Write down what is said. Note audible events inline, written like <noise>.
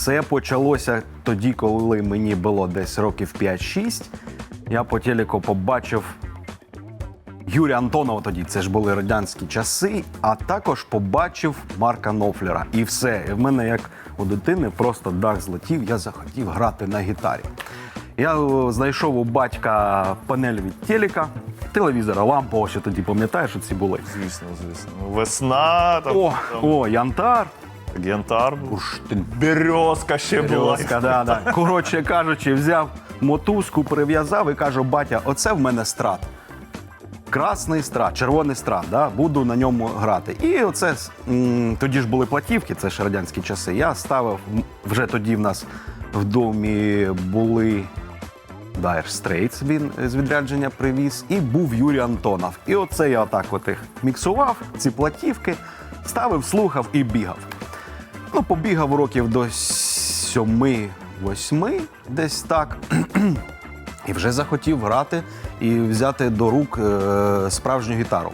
Це почалося тоді, коли мені було десь років 5-6. Я по телеку побачив Юрія Антонова тоді, це ж були радянські часи, а також побачив Марка Нофлера. І все. І в мене, як у дитини, просто дах злетів, я захотів грати на гітарі. Я е, знайшов у батька панель від телека, телевізора, лампу, ось тоді пам'ятаєш, що ці були. Звісно, звісно. Весна, там, О, там о, янтар, був. бурштин. Березка ще була. Березка, да, да. Коротше кажучи, взяв мотузку, прив'язав і кажу, батя, оце в мене страт. Красний страт, червоний страт, да? буду на ньому грати. І оце м, тоді ж були платівки, це ж радянські часи. Я ставив вже тоді в нас в домі були Dire Straits, він з відрядження привіз, і був Юрій Антонов. І оце я отак от їх міксував, ці платівки, ставив, слухав і бігав. Ну, побігав років до сьоми-восьми, десь так. <clears throat> І вже захотів грати і взяти до рук е, справжню гітару.